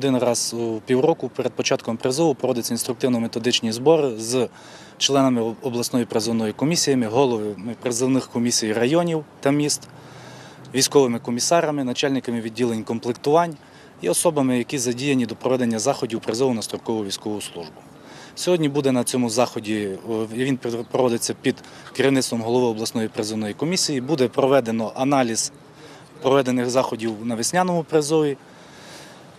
один раз у півроку перед початком призову проводяться інструктивно-методичні збори з членами обласної призовної комісії, головами призовних комісій районів та міст, військовими комісарами, начальниками відділень комплектувань і особами, які задіяні до проведення заходів призову на строкову військову службу. Сьогодні буде на цьому заході, він проводиться під керівництвом голови обласної призовної комісії. Буде проведено аналіз проведених заходів на весняному призові.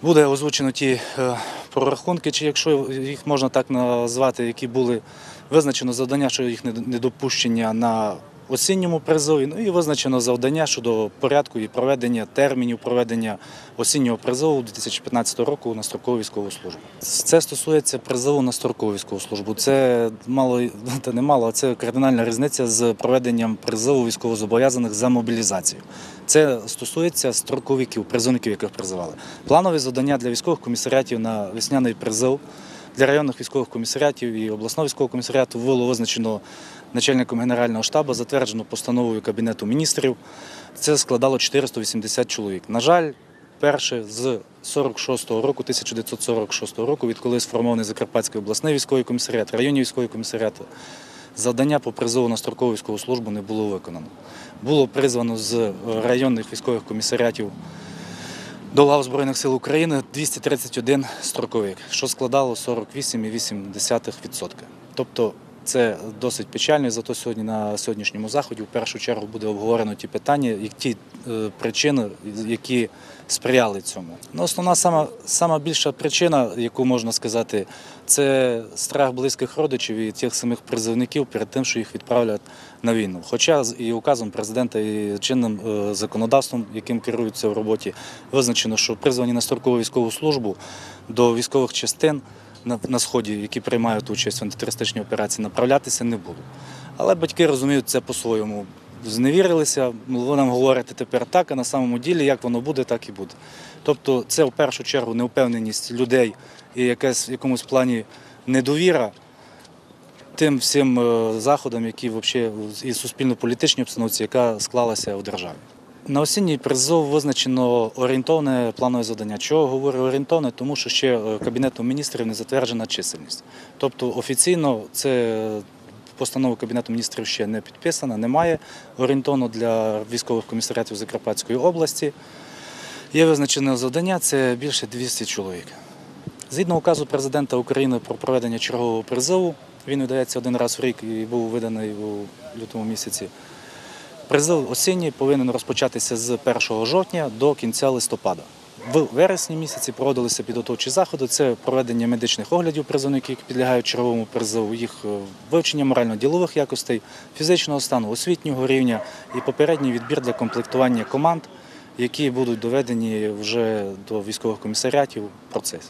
Буде озвучено ті е, прорахунки, чи якщо їх можна так назвати, які були визначено завдання щодо їх недо- недопущення на осінньому призові. Ну і визначено завдання щодо порядку і проведення термінів проведення осіннього призову 2015 року на строкову військову службу. Це стосується призову на строкову військову службу. Це мало та не мало, а це кардинальна різниця з проведенням призову військовозобов'язаних за мобілізацію. Це стосується строковиків, призовників, яких призивали. Планові завдання для військових комісаріатів на весняний призов для районних військових комісаріатів і обласного військового комісаріату було визначено начальником Генерального штабу, затверджено постановою Кабінету міністрів. Це складало 480 чоловік. На жаль, перше з 46-го року, 1946 року, відколи сформований Закарпатський обласний військовий комісаріат, районні військові комісаріати, завдання по призову на строкову військову службу не було виконано. Було призвано з районних військових комісаріатів до лав Збройних сил України 231 строковик, що складало 48,8%. Тобто це досить печально, зато сьогодні на сьогоднішньому заході в першу чергу буде обговорено ті питання, і ті е, причини, які сприяли цьому. Ну, основна сама, сама більша причина, яку можна сказати, це страх близьких родичів і тих самих призовників перед тим, що їх відправлять на війну. Хоча і указом президента, і чинним е, законодавством, яким керуються в роботі, визначено, що призвані на строкову військову службу до військових частин на, на сході, які приймають участь в антитерористичній операції, направлятися не будуть. Але батьки розуміють це по-своєму. Зневірилися, ви нам говорите тепер так, а на самому ділі як воно буде, так і буде. Тобто це в першу чергу неупевненість людей і якась в якомусь плані недовіра тим всім е, заходам, які взагалі і суспільно-політичній обстановці, яка склалася в державі. На осінній призов визначено орієнтовне планове завдання. Чого говорю орієнтовне? Тому що ще е, Кабінетом міністрів не затверджена чисельність. Тобто офіційно це постанова Кабінету міністрів ще не підписана, немає орієнтовно для військових комісаріатів Закарпатської області. Є визначене завдання це більше 200 чоловік. Згідно указу президента України про проведення чергового призову, він видається один раз в рік і був виданий у лютому місяці. Призов осінній повинен розпочатися з 1 жовтня до кінця листопада. В вересні місяці проводилися підготовчі заходи. Це проведення медичних оглядів призовників, які підлягають черговому призову, їх е, вивчення морально-ділових якостей, фізичного стану, освітнього рівня і попередній відбір для комплектування команд, які будуть доведені вже до військових комісаріатів в процесі.